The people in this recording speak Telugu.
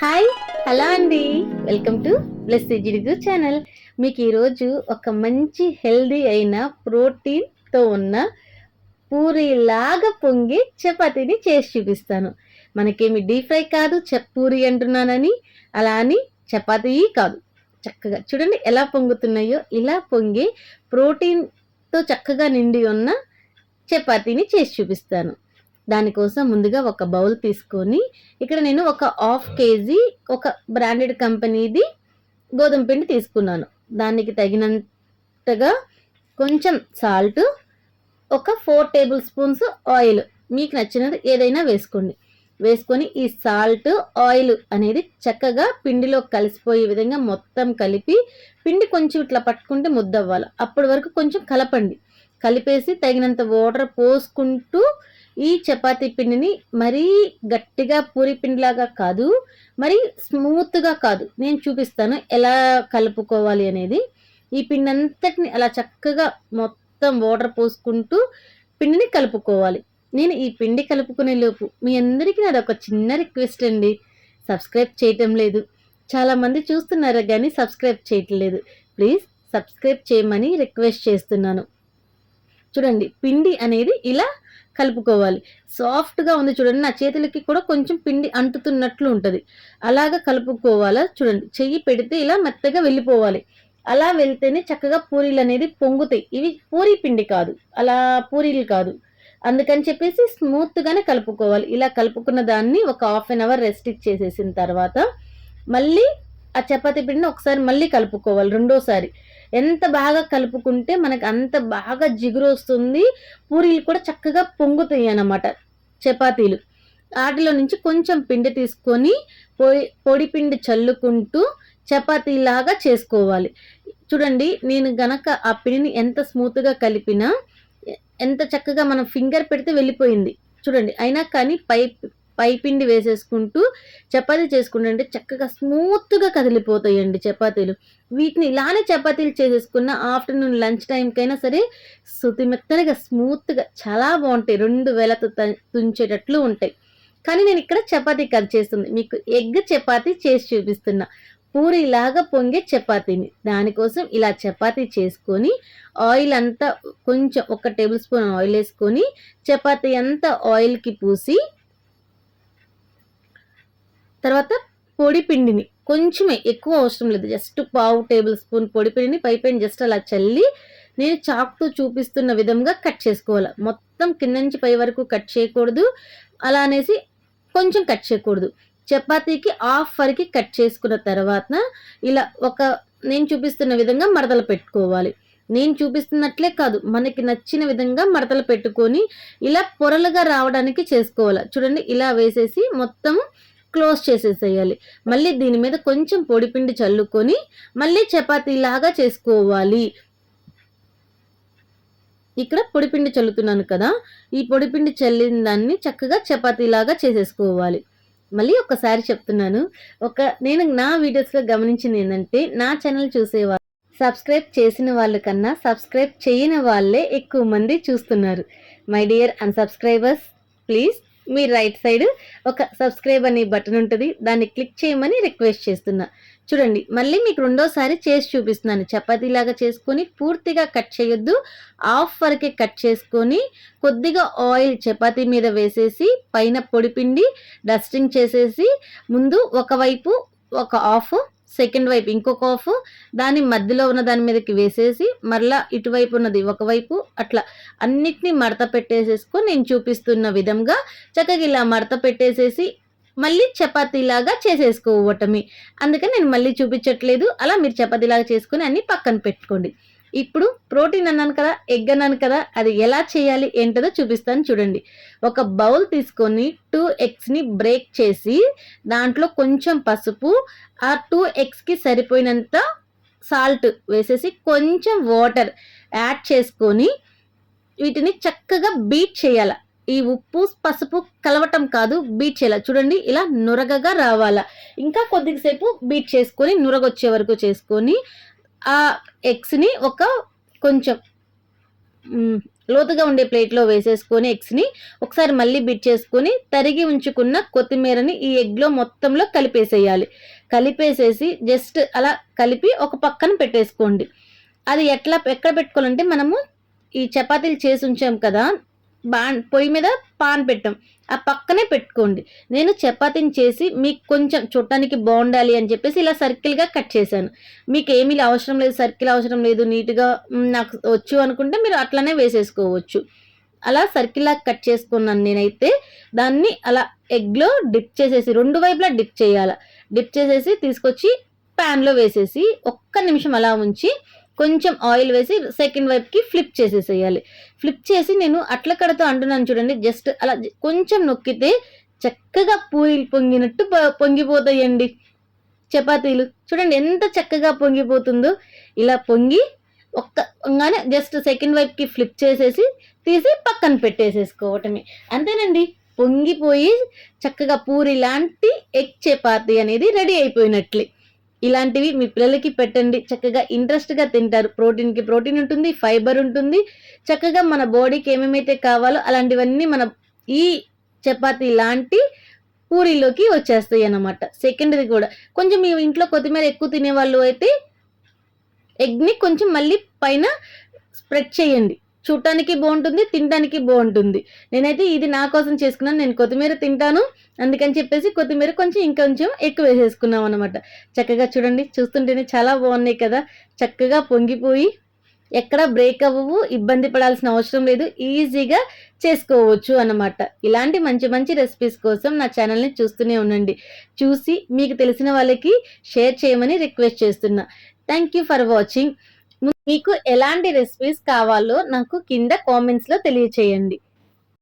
హాయ్ హలో అండి వెల్కమ్ టు బ్లెస్ జిడుగు ఛానల్ మీకు ఈరోజు ఒక మంచి హెల్దీ అయిన ప్రోటీన్తో ఉన్న పూరిలాగా పొంగి చపాతీని చేసి చూపిస్తాను. మనకేమి డీప్ ఫ్రై కాదు చెప్ పూరి అంటున్నానని. అలా అని చపాతీ కాదు. చక్కగా చూడండి ఎలా పొంగుతున్నాయో. ఇలా పొంగి ప్రోటీన్తో చక్కగా నిండి ఉన్న చపాతీని చేసి చూపిస్తాను. దానికోసం ముందుగా ఒక బౌల్ తీసుకొని ఇక్కడ నేను ఒక హాఫ్ కేజీ ఒక బ్రాండెడ్ కంపెనీది గోధుమ పిండి తీసుకున్నాను. దానికి తగినంతగా కొంచెం సాల్ట్ ఒక ఫోర్ టేబుల్ స్పూన్స్ ఆయిల్. మీకు నచ్చినది ఏదైనా వేసుకోండి. వేసుకొని ఈ సాల్ట్ ఆయిల్ అనేది చక్కగా పిండిలో కలిసిపోయే విధంగా మొత్తం కలిపి పిండి కొంచెం ఇట్లా పట్టుకుంటే ముద్ద అవ్వాలి అప్పటి వరకు కొంచెం కలపండి. కలిపేసి తగినంత వాటర్ పోసుకుంటూ ఈ చపాతీ పిండిని మరీ గట్టిగా పూరి పిండిలాగా కాదు మరీ స్మూత్గా కాదు. నేను చూపిస్తాను ఎలా కలుపుకోవాలి అనేది. ఈ పిండి అంతటిని అలా చక్కగా మొత్తం వాటర్ పోసుకుంటూ పిండిని కలుపుకోవాలి. నేను ఈ పిండి కలుపుకునే లోపు మీ అందరికీ నాది ఒక చిన్న రిక్వెస్ట్ అండి. సబ్స్క్రైబ్ చేయటం లేదు. చాలామంది చూస్తున్నారు కానీ సబ్స్క్రైబ్ చేయట్లేదు. ప్లీజ్ సబ్స్క్రైబ్ చేయమని రిక్వెస్ట్ చేస్తున్నాను. చూడండి పిండి అనేది ఇలా కలుపుకోవాలి. సాఫ్ట్గా ఉంది చూడండి నా చేతులకి కూడా కొంచెం పిండి అంటుతున్నట్లు ఉంటుంది. అలాగా కలుపుకోవాలా చూడండి చెయ్యి పెడితే ఇలా మెత్తగా వెళ్ళిపోవాలి. అలా వెళ్తేనే చక్కగా పూరీలు అనేది పొంగుతాయి. ఇవి పూరీ పిండి కాదు అలా పూరీలు కాదు. అందుకని చెప్పేసి స్మూత్గానే కలుపుకోవాలి. ఇలా కలుపుకున్న దాన్ని ఒక హాఫ్ అన్ అవర్ రెస్ట్ ఇచ్చేసేసిన తర్వాత మళ్ళీ ఆ చపాతీ పిండిని ఒకసారి మళ్ళీ కలుపుకోవాలి రెండోసారి. ఎంత బాగా కలుపుకుంటే మనకు అంత బాగా జిగురు వస్తుంది పూరీలు కూడా చక్కగా పొంగుతాయి అన్నమాట చపాతీలు. వాటిలో నుంచి కొంచెం పిండి తీసుకొని పొడి పొడి పిండి చల్లుకుంటూ చపాతీలాగా చేసుకోవాలి. చూడండి నేను గనక ఆ పిండిని ఎంత స్మూత్గా కలిపినా ఎంత చక్కగా మనం ఫింగర్ పెడితే వెళ్ళిపోయింది. చూడండి అయినా కానీ పై పై పిండి వేసేసుకుంటూ చపాతీ చేసుకుంటుంటే చక్కగా స్మూత్గా కదిలిపోతాయండి చపాతీలు. వీటిని ఇలానే చపాతీలు చేసేసుకున్న ఆఫ్టర్నూన్ లంచ్ టైంకైనా సరే శుతిమెత్తనగా స్మూత్గా చాలా బాగుంటాయి. రెండు వేలతో తుంచేటట్లు ఉంటాయి. కానీ నేను ఇక్కడ చపాతీ కట్ చేస్తుంది. మీకు ఎగ్ చపాతీ చేసి చూపిస్తున్నా. పూరిలాగా పొంగే చపాతీని. దానికోసం ఇలా చపాతీ చేసుకొని ఆయిల్ అంతా కొంచెం ఒక టేబుల్ స్పూన్ ఆయిల్ వేసుకొని చపాతీ అంతా ఆయిల్కి పూసి తర్వాత పొడి పిండిని కొంచెమే ఎక్కువ అవసరం లేదు. జస్ట్ పావు టేబుల్ స్పూన్ పొడి పిండిని పై జస్ట్ అలా చల్లి నేను చాక్తో చూపిస్తున్న విధంగా కట్ చేసుకోవాలి. మొత్తం కింద నుంచి పై వరకు కట్ చేయకూడదు. అలా అనేసి కొంచెం కట్ చేయకూడదు. చపాతీకి హాఫ్ వరకు కట్ చేసుకున్న తర్వాత ఇలా ఒక నేను చూపిస్తున్న విధంగా మడతలు పెట్టుకోవాలి. నేను చూపిస్తున్నట్లే కాదు మనకి నచ్చిన విధంగా మడతలు పెట్టుకొని ఇలా పొరలుగా రావడానికి చేసుకోవాలి. చూడండి ఇలా వేసేసి మొత్తం క్లోజ్ చేసేసేయాలి. మళ్ళీ దీని మీద కొంచెం పొడిపిండి చల్లుకొని మళ్ళీ చపాతీలాగా చేసుకోవాలి. ఇక్కడ పొడిపిండి చల్లుతున్నాను కదా ఈ పొడిపిండి చల్లిన దాన్ని చక్కగా చపాతీలాగా చేసేసుకోవాలి. మళ్ళీ ఒకసారి చెప్తున్నాను ఒక నేను నా వీడియోస్లో గమనించింది ఏంటంటే నా ఛానల్ చూసేవాళ్ళు సబ్స్క్రైబ్ చేసిన వాళ్ళ కన్నా సబ్స్క్రైబ్ చేయని వాళ్ళే ఎక్కువ మంది చూస్తున్నారు. మై డియర్ అన్సబ్స్క్రైబర్స్ ప్లీజ్ మీ రైట్ సైడ్ ఒక సబ్స్క్రైబ్ అనే బటన్ ఉంటుంది. దాన్ని క్లిక్ చేయమని రిక్వెస్ట్ చేస్తున్నా. చూడండి మళ్ళీ మీకు రెండోసారి చేసి చూపిస్తున్నాను. చపాతీలాగా చేసుకొని పూర్తిగా కట్ చేయొద్దు. హాఫ్ వరకే కట్ చేసుకొని కొద్దిగా ఆయిల్ చపాతీ మీద వేసేసి పైన పొడిపిండి డస్టింగ్ చేసేసి ముందు ఒకవైపు ఒక హాఫ్ సెకండ్ వైపు ఇంకొక ఆఫ్ దాని మధ్యలో ఉన్న దాని మీదకి వేసేసి మరలా ఇటువైపు ఉన్నది ఒకవైపు అట్లా అన్నిటినీ మడత పెట్టేసేసుకొని నేను చూపిస్తున్న విధంగా చక్కగా ఇలా మడత పెట్టేసేసి మళ్ళీ చపాతీలాగా చేసేసుకోవటమే అందుకని నేను మళ్ళీ చూపించట్లేదు. అలా మీరు చపాతీలాగా చేసుకొని అన్ని పక్కన పెట్టుకోండి. ఇప్పుడు ప్రోటీన్ అన్నాను కదా ఎగ్ అన్నాను కదా అది ఎలా చేయాలి ఏంటదో చూపిస్తాను చూడండి. ఒక బౌల్ తీసుకొని టూ ఎగ్స్ని బ్రేక్ చేసి దాంట్లో కొంచెం పసుపు ఆ టూ ఎగ్స్కి సరిపోయినంత సాల్ట్ వేసేసి కొంచెం వాటర్ యాడ్ చేసుకొని వీటిని చక్కగా బీట్ చేయాలి. ఈ ఉప్పు పసుపు కలవటం కాదు బీట్ చేయాలి. చూడండి ఇలా నురగగా రావాలా. ఇంకా కొద్దిసేపు బీట్ చేసుకొని నురగొచ్చే వరకు చేసుకొని ఆ ఎగ్స్ని ఒక కొంచెం లోతుగా ఉండే ప్లేట్లో వేసేసుకొని ఎగ్స్ని ఒకసారి మళ్ళీ బిట్ చేసుకొని తరిగి ఉంచుకున్న కొత్తిమీరని ఈ ఎగ్లో మొత్తంలో కలిపేసేయాలి. కలిపేసేసి జస్ట్ అలా కలిపి ఒక పక్కన పెట్టేసుకోండి. అది ఎట్లా ఎక్కడ పెట్టుకోవాలంటే మనము ఈ చపాతీలు చేసి ఉంచాం కదా బాన్ పొయ్యి మీద పాన్ పెట్టాం. ఆ పక్కనే పెట్టుకోండి. నేను చపాతీని చేసి మీకు కొంచెం చూడటానికి బాగుండాలి అని చెప్పేసి ఇలా సర్కిల్గా కట్ చేశాను. మీకు ఏమీ అవసరం లేదు సర్కిల్ అవసరం లేదు నీట్గా నాకు వచ్చు అనుకుంటే మీరు అట్లనే వేసేసుకోవచ్చు. అలా సర్కిల్లా కట్ చేసుకున్నాను నేనైతే. దాన్ని అలా ఎగ్లో డిప్ చేసేసి రెండు వైపులా డిప్ చేయాలి. డిప్ చేసేసి తీసుకొచ్చి ప్యాన్లో వేసేసి ఒక్క నిమిషం అలా ఉంచి కొంచెం ఆయిల్ వేసి సెకండ్ వైపుకి ఫ్లిప్ చేసేసేయాలి. ఫ్లిప్ చేసి నేను అట్ల కడతో అంటున్నాను చూడండి జస్ట్ అలా కొంచెం నొక్కితే చక్కగా పూయిలు పొంగినట్టు పొ- పొంగిపోతాయండి. చపాతీలు చూడండి ఎంత చక్కగా పొంగిపోతుందో. ఇలా పొంగి ఒక్క పొంగానే జస్ట్ సెకండ్ వైపుకి ఫ్లిప్ చేసేసి తీసి పక్కన పెట్టేసేసుకోవటమే. అంతేనండి పొంగిపోయి చక్కగా పూరి లాంటి ఎగ్ చపాతీ అనేది రెడీ అయిపోయినట్లే. ఇలాంటివి మీ పిల్లలకి పెట్టండి. చక్కగా ఇంట్రెస్ట్గా తింటారు. ప్రోటీన్కి ప్రోటీన్ ఉంటుంది ఫైబర్ ఉంటుంది. చక్కగా మన బాడీకి ఏమేమైతే కావాలో అలాంటివన్నీ మన ఈ చపాతీ లాంటి పూరీలోకి వచ్చేస్తాయి అన్నమాట. సెకండ్ది కూడా. కొంచెం మీ ఇంట్లో కొత్తిమీర ఎక్కువ తినేవాళ్ళు అయితే ఎగ్ని కొంచెం మళ్ళీ పైన స్ప్రెడ్ చేయండి. చూడటానికి బాగుంటుంది తినడానికి బాగుంటుంది. నేనైతే ఇది నా కోసం చేసుకున్నాను. నేను కొత్తిమీర తింటాను. అందుకని చెప్పేసి కొత్తిమీర కొంచెం ఇంకొంచెం ఎక్కువ వేసేసుకున్నాం అనమాట చక్కగా చూడండి చూస్తుంటేనే చాలా బాగున్నాయి కదా. చక్కగా పొంగిపోయి ఎక్కడ బ్రేక్ అవ్వవు ఇబ్బంది పడాల్సిన అవసరం లేదు. ఈజీగా చేసుకోవచ్చు అన్నమాట. ఇలాంటి మంచి మంచి రెసిపీస్ కోసం నా ఛానల్ని చూస్తూనే ఉండండి. చూసి మీకు తెలిసిన వాళ్ళకి షేర్ చేయమని రిక్వెస్ట్ చేస్తున్నా. థ్యాంక్ యూ ఫర్ వాచింగ్ మీకు ఎలాంటి రెసిపీస్ కావాలో నాకు కింద కామెంట్స్లో తెలియచేయండి.